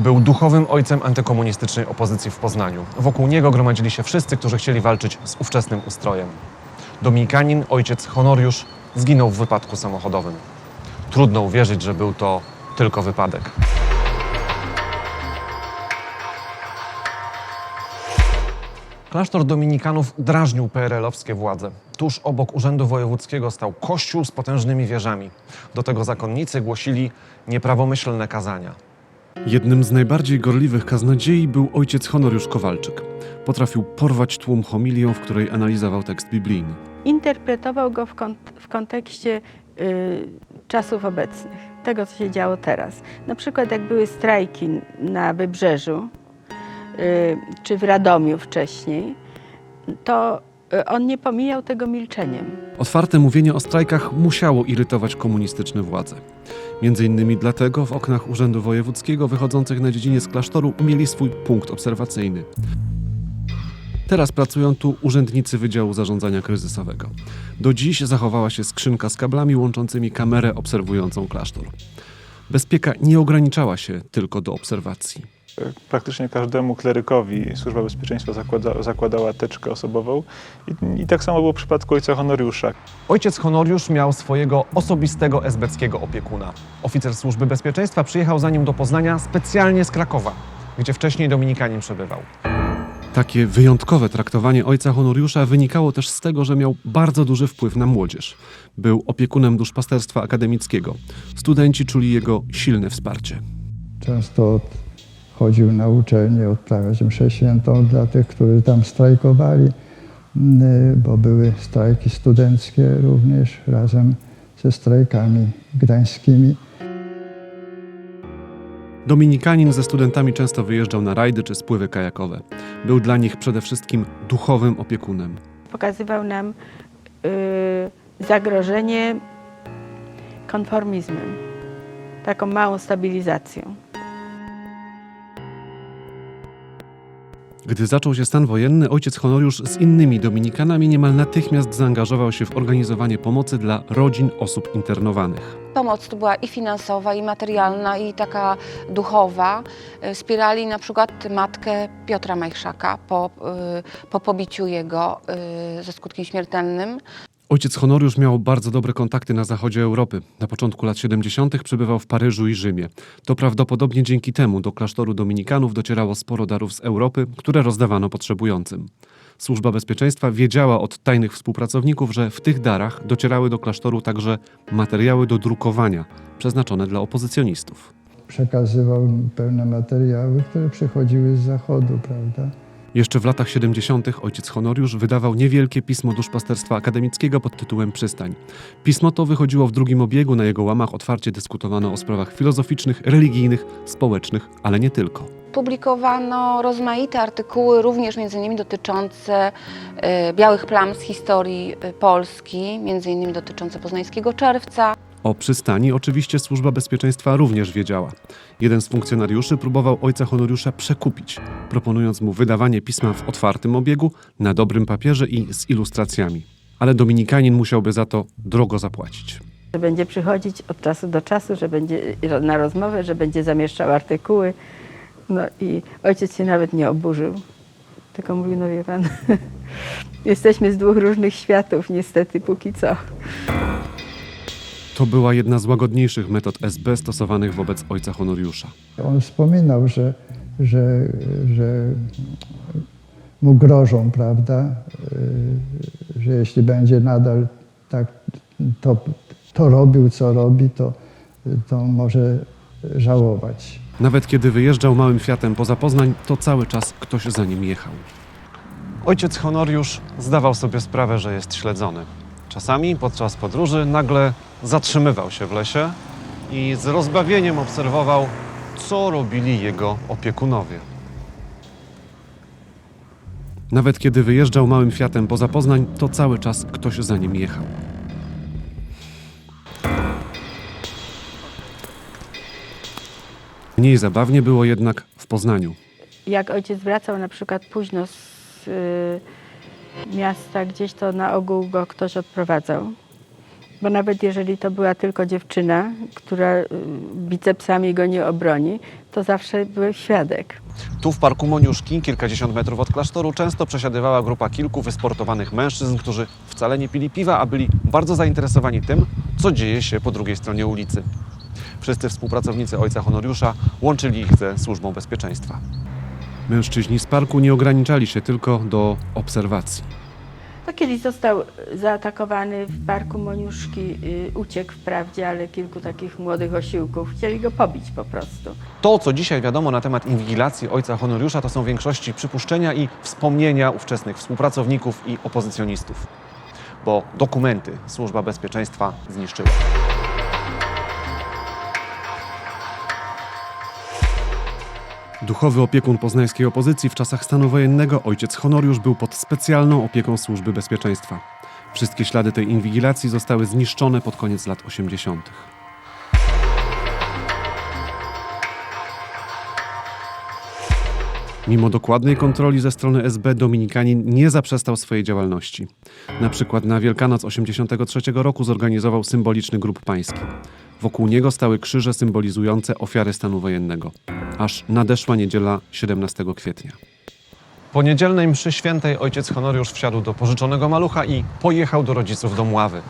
Był duchowym ojcem antykomunistycznej opozycji w Poznaniu. Wokół niego gromadzili się wszyscy, którzy chcieli walczyć z ówczesnym ustrojem. Dominikanin, ojciec Honoriusz, zginął w wypadku samochodowym. Trudno uwierzyć, że był to tylko wypadek. Klasztor dominikanów drażnił PRL-owskie władze. Tuż obok Urzędu Wojewódzkiego stał kościół z potężnymi wieżami. Do tego zakonnicy głosili nieprawomyślne kazania. Jednym z najbardziej gorliwych kaznodziei był ojciec Honoriusz Kowalczyk. Potrafił porwać tłum homilią, w której analizował tekst biblijny. interpretował go w, kont- w kontekście y, czasów obecnych, tego co się działo teraz. Na przykład jak były strajki na Wybrzeżu, y, czy w Radomiu wcześniej, to y, on nie pomijał tego milczeniem. Otwarte mówienie o strajkach musiało irytować komunistyczne władze. Między innymi dlatego w oknach Urzędu Wojewódzkiego wychodzących na dziedziniec klasztoru mieli swój punkt obserwacyjny. Teraz pracują tu urzędnicy Wydziału Zarządzania Kryzysowego. Do dziś zachowała się skrzynka z kablami łączącymi kamerę obserwującą klasztor. Bezpieka nie ograniczała się tylko do obserwacji. Praktycznie każdemu klerykowi Służba Bezpieczeństwa zakłada, zakładała teczkę osobową I, i tak samo było w przypadku ojca Honoriusza. Ojciec Honoriusz miał swojego osobistego esbeckiego opiekuna. Oficer służby bezpieczeństwa przyjechał za nim do Poznania specjalnie z Krakowa, gdzie wcześniej dominikanin przebywał. Takie wyjątkowe traktowanie ojca Honoriusza wynikało też z tego, że miał bardzo duży wpływ na młodzież. Był opiekunem duszpasterstwa akademickiego. Studenci czuli jego silne wsparcie. Często chodził na uczelnię odprawiać mszę świętą dla tych, którzy tam strajkowali, mm, bo były strajki studenckie również razem ze strajkami gdańskimi. Dominikanin ze studentami często wyjeżdżał na rajdy czy spływy kajakowe. Był dla nich przede wszystkim duchowym opiekunem. Pokazywał nam y, zagrożenie konformizmem, taką małą stabilizacją. Gdy zaczął się stan wojenny, ojciec Honoriusz z innymi dominikanami niemal natychmiast zaangażował się w organizowanie pomocy dla rodzin osób internowanych. Pomoc to była i finansowa, i materialna, i taka duchowa. Y, Wspierali na przykład matkę Piotra Majchrzaka po, y, po pobiciu jego y, ze skutkiem śmiertelnym. Ojciec Honoriusz miał bardzo dobre kontakty na zachodzie Europy. Na początku lat 70. przebywał w Paryżu i Rzymie. To prawdopodobnie dzięki temu do klasztoru dominikanów docierało sporo darów z Europy, które rozdawano potrzebującym. Służba Bezpieczeństwa wiedziała od tajnych współpracowników, że w tych darach docierały do klasztoru także materiały do drukowania, przeznaczone dla opozycjonistów. Przekazywał pewne materiały, które przychodziły z zachodu, prawda? Jeszcze w latach 70. ojciec Honoriusz wydawał niewielkie pismo duszpasterstwa akademickiego pod tytułem Przystań. Pismo to wychodziło w drugim obiegu, na jego łamach otwarcie dyskutowano o sprawach filozoficznych, religijnych, społecznych, ale nie tylko. Publikowano rozmaite artykuły, również między innymi dotyczące y, białych plam z historii y, Polski, między innymi dotyczące poznańskiego czerwca. O przystani oczywiście służba bezpieczeństwa również wiedziała. Jeden z funkcjonariuszy próbował ojca Honoriusza przekupić, proponując mu wydawanie pisma w otwartym obiegu, na dobrym papierze i z ilustracjami. Ale dominikanin musiałby za to drogo zapłacić. Że będzie przychodzić od czasu do czasu, że będzie na rozmowę, że będzie zamieszczał artykuły. No i ojciec się nawet nie oburzył. Tylko mówił, no wie pan, jesteśmy z dwóch różnych światów, niestety, póki co. To była jedna z łagodniejszych metod SB stosowanych wobec ojca Honoriusza. On wspominał, że, że, że mu grożą, prawda, y, że jeśli będzie nadal tak to, to robił, co robi, to, to może żałować. Nawet kiedy wyjeżdżał małym Fiatem poza Poznań, to cały czas ktoś za nim jechał. Ojciec Honoriusz zdawał sobie sprawę, że jest śledzony. Czasami podczas podróży nagle zatrzymywał się w lesie i z rozbawieniem obserwował, co robili jego opiekunowie. Nawet kiedy wyjeżdżał małym Fiatem poza Poznań, to cały czas ktoś za nim jechał. Mniej zabawnie było jednak w Poznaniu. Jak ojciec wracał na przykład późno z y, miasta gdzieś, to na ogół go ktoś odprowadzał. Bo nawet jeżeli to była tylko dziewczyna, która y, bicepsami go nie obroni, to zawsze był świadek. Tu w parku Moniuszki, kilkadziesiąt metrów od klasztoru, często przesiadywała grupa kilku wysportowanych mężczyzn, którzy wcale nie pili piwa, a byli bardzo zainteresowani tym, co dzieje się po drugiej stronie ulicy. Wszyscy współpracownicy ojca Honoriusza łączyli ich ze służbą bezpieczeństwa. Mężczyźni z parku nie ograniczali się tylko do obserwacji. To kiedyś został zaatakowany w parku Moniuszki, y, uciekł wprawdzie, ale kilku takich młodych osiłków chcieli go pobić po prostu. To, co dzisiaj wiadomo na temat inwigilacji ojca Honoriusza, to są w większości przypuszczenia i wspomnienia ówczesnych współpracowników i opozycjonistów. Bo dokumenty Służba Bezpieczeństwa zniszczyła. Duchowy opiekun poznańskiej opozycji w czasach stanu wojennego, ojciec Honoriusz, był pod specjalną opieką Służby Bezpieczeństwa. Wszystkie ślady tej inwigilacji zostały zniszczone pod koniec lat 80. Mimo dokładnej kontroli ze strony SB Dominikanin nie zaprzestał swojej działalności. Na przykład na Wielkanoc 83 roku zorganizował symboliczny grób pański. Wokół niego stały krzyże symbolizujące ofiary stanu wojennego. Aż nadeszła niedziela 17 kwietnia. Po niedzielnej mszy świętej ojciec Honoriusz wsiadł do pożyczonego malucha i pojechał do rodziców do Mławy.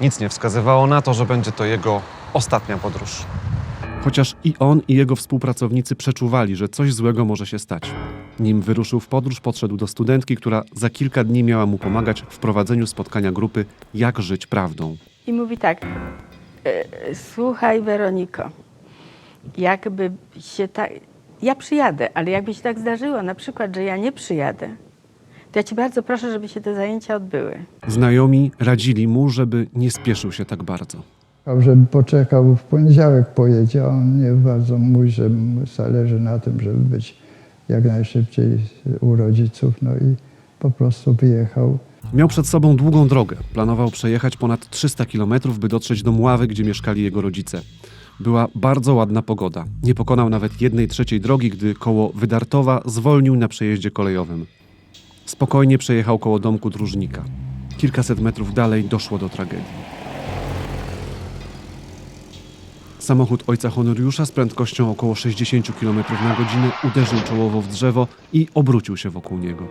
Nic nie wskazywało na to, że będzie to jego ostatnia podróż. Chociaż i on, i jego współpracownicy przeczuwali, że coś złego może się stać. Nim wyruszył w podróż, podszedł do studentki, która za kilka dni miała mu pomagać w prowadzeniu spotkania grupy Jak żyć prawdą. I mówi tak, e, słuchaj Weroniko, jakby się tak, ja przyjadę, ale jakby się tak zdarzyło, na przykład, że ja nie przyjadę, to ja cię bardzo proszę, żeby się te zajęcia odbyły. Znajomi radzili mu, żeby nie spieszył się tak bardzo. Powiedział, żeby poczekał, w poniedziałek pojedzie, a on nie bardzo mówi, że mu zależy na tym, żeby być jak najszybciej u rodziców. No i po prostu wyjechał. Miał przed sobą długą drogę. Planował przejechać ponad 300 kilometrów, by dotrzeć do Mławy, gdzie mieszkali jego rodzice. Była bardzo ładna pogoda. Nie pokonał nawet jednej trzeciej drogi, gdy koło Wydartowa zwolnił na przejeździe kolejowym. Spokojnie przejechał koło domku dróżnika. Kilkaset metrów dalej doszło do tragedii. Samochód ojca Honoriusza z prędkością około 60 km na godzinę uderzył czołowo w drzewo i obrócił się wokół niego.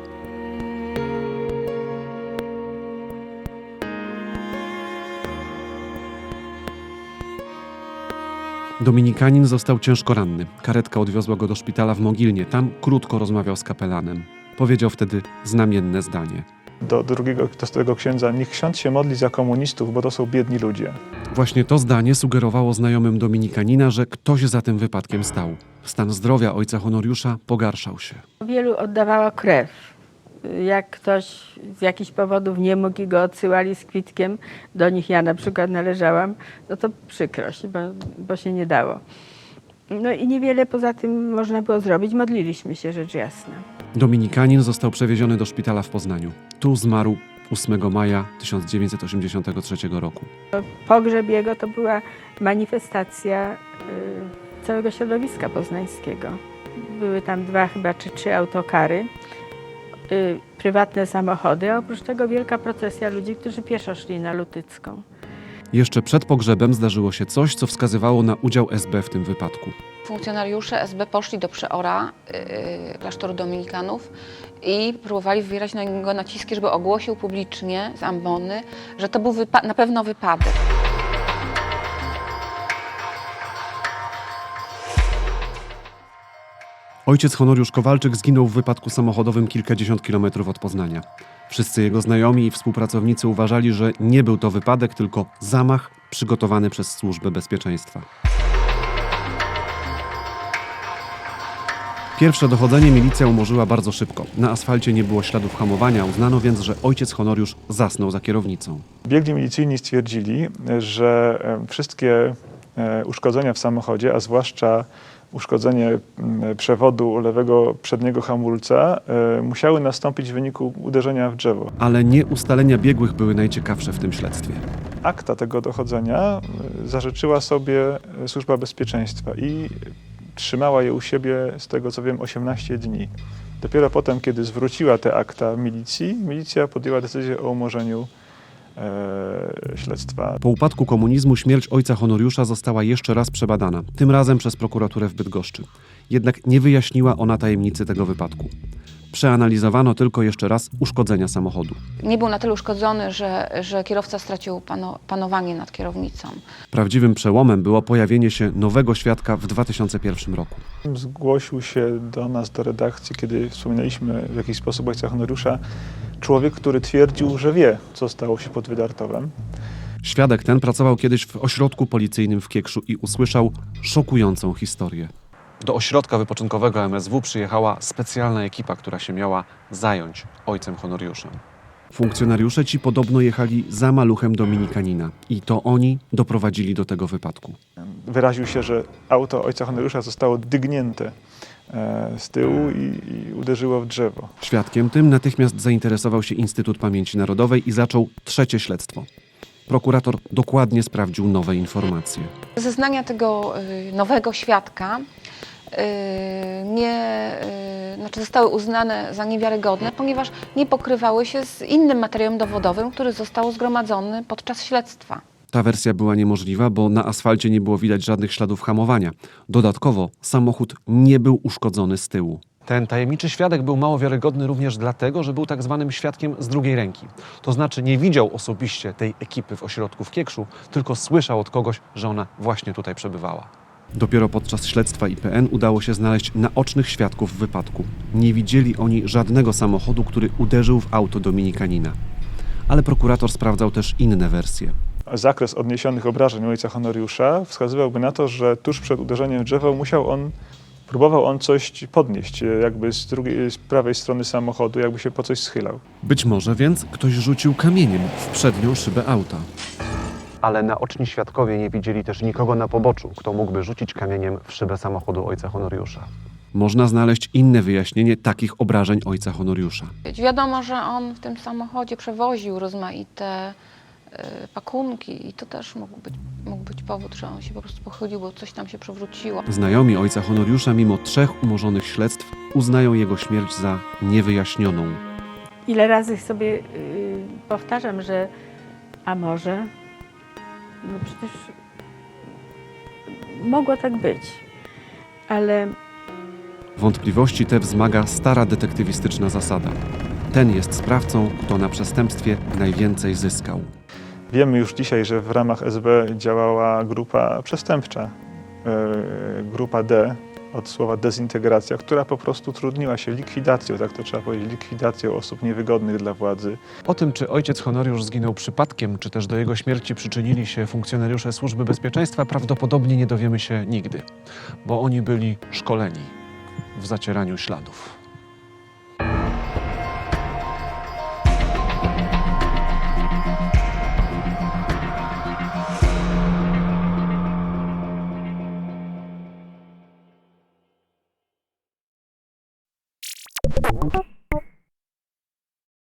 Dominikanin został ciężko ranny. Karetka odwiozła go do szpitala w Mogilnie. Tam krótko rozmawiał z kapelanem. Powiedział wtedy znamienne zdanie. Do drugiego, do tego księdza, niech ksiądz się modli za komunistów, bo to są biedni ludzie. Właśnie to zdanie sugerowało znajomym Dominikanina, że ktoś za tym wypadkiem stał. Stan zdrowia ojca Honoriusza pogarszał się. Wielu oddawało krew. Jak ktoś z jakichś powodów nie mógł i go odsyłali z kwitkiem, do nich ja na przykład należałam, no to przykrość, bo, bo się nie dało. No i niewiele poza tym można było zrobić. Modliliśmy się, rzecz jasna. Dominikanin został przewieziony do szpitala w Poznaniu. Tu zmarł 8 maja 1983 roku. Pogrzeb jego to była manifestacja y, całego środowiska poznańskiego. Były tam dwa chyba czy trzy autokary, y, prywatne samochody, a oprócz tego wielka procesja ludzi, którzy pieszo szli na Lutycką. Jeszcze przed pogrzebem zdarzyło się coś, co wskazywało na udział SB w tym wypadku. Funkcjonariusze SB poszli do przeora yy, klasztoru dominikanów i próbowali wywierać na niego naciski, żeby ogłosił publicznie z ambony, że to był na pewno wypadek. Ojciec Honoriusz Kowalczyk zginął w wypadku samochodowym kilkadziesiąt kilometrów od Poznania. Wszyscy jego znajomi i współpracownicy uważali, że nie był to wypadek, tylko zamach przygotowany przez Służbę Bezpieczeństwa. Pierwsze dochodzenie milicja umorzyła bardzo szybko. Na asfalcie nie było śladów hamowania, uznano więc, że ojciec Honoriusz zasnął za kierownicą. Biegli milicyjni stwierdzili, że e, wszystkie e, uszkodzenia w samochodzie, a zwłaszcza uszkodzenie m, przewodu lewego przedniego hamulca, e, musiały nastąpić w wyniku uderzenia w drzewo. Ale nie ustalenia biegłych były najciekawsze w tym śledztwie. Akta tego dochodzenia e, zażyczyła sobie e, Służba Bezpieczeństwa i trzymała je u siebie, z tego co wiem, 18 dni. Dopiero potem, kiedy zwróciła te akta milicji, milicja podjęła decyzję o umorzeniu e, śledztwa. Po upadku komunizmu śmierć ojca Honoriusza została jeszcze raz przebadana, tym razem przez prokuraturę w Bydgoszczy. Jednak nie wyjaśniła ona tajemnicy tego wypadku. Przeanalizowano tylko jeszcze raz uszkodzenia samochodu. Nie był na tyle uszkodzony, że, że kierowca stracił pano, panowanie nad kierownicą. Prawdziwym przełomem było pojawienie się nowego świadka w 2001 roku. Zgłosił się do nas, do redakcji, kiedy wspominaliśmy w jakiś sposób ojca Honoriusza, człowiek, który twierdził, że wie, co stało się pod Wydartowem. Świadek ten pracował kiedyś w ośrodku policyjnym w Kiekszu i usłyszał szokującą historię. Do ośrodka wypoczynkowego MSW przyjechała specjalna ekipa, która się miała zająć ojcem Honoriuszem. Funkcjonariusze ci podobno jechali za maluchem Dominikanina i to oni doprowadzili do tego wypadku. Wyraził się, że auto ojca Honoriusza zostało dygnięte e, z tyłu i, i uderzyło w drzewo. Świadkiem tym natychmiast zainteresował się Instytut Pamięci Narodowej i zaczął trzecie śledztwo. Prokurator dokładnie sprawdził nowe informacje. Zeznania tego y, nowego świadka y, nie, y, znaczy zostały uznane za niewiarygodne, ponieważ nie pokrywały się z innym materiałem dowodowym, który został zgromadzony podczas śledztwa. Ta wersja była niemożliwa, bo na asfalcie nie było widać żadnych śladów hamowania. Dodatkowo samochód nie był uszkodzony z tyłu. Ten tajemniczy świadek był mało wiarygodny również dlatego, że był tak zwanym świadkiem z drugiej ręki. To znaczy nie widział osobiście tej ekipy w ośrodku w Kiekszu, tylko słyszał od kogoś, że ona właśnie tutaj przebywała. Dopiero podczas śledztwa IPN udało się znaleźć naocznych świadków wypadku. Nie widzieli oni żadnego samochodu, który uderzył w auto Dominikanina. Ale prokurator sprawdzał też inne wersje. Zakres odniesionych obrażeń u ojca Honoriusza wskazywałby na to, że tuż przed uderzeniem w drzewo musiał on, próbował on coś podnieść, e, jakby z, drugiej, z prawej strony samochodu, jakby się po coś schylał. Być może więc ktoś rzucił kamieniem w przednią szybę auta. Ale naoczni świadkowie nie widzieli też nikogo na poboczu, kto mógłby rzucić kamieniem w szybę samochodu ojca Honoriusza. Można znaleźć inne wyjaśnienie takich obrażeń ojca Honoriusza. Wiadomo, że on w tym samochodzie przewoził rozmaite pakunki i to też mógł być, mógł być powód, że on się po prostu pochylił, bo coś tam się przewróciło. Znajomi ojca Honoriusza, mimo trzech umorzonych śledztw, uznają jego śmierć za niewyjaśnioną. Ile razy sobie y, powtarzam, że a może, no przecież mogło tak być, ale Wątpliwości te wzmaga stara detektywistyczna zasada. Ten jest sprawcą, kto na przestępstwie najwięcej zyskał. Wiemy już dzisiaj, że w ramach SB działała grupa przestępcza, e, grupa D, od słowa dezintegracja, która po prostu trudniła się likwidacją, tak to trzeba powiedzieć, likwidacją osób niewygodnych dla władzy. O tym, czy ojciec Honoriusz zginął przypadkiem, czy też do jego śmierci przyczynili się funkcjonariusze służby bezpieczeństwa, prawdopodobnie nie dowiemy się nigdy, bo oni byli szkoleni w zacieraniu śladów.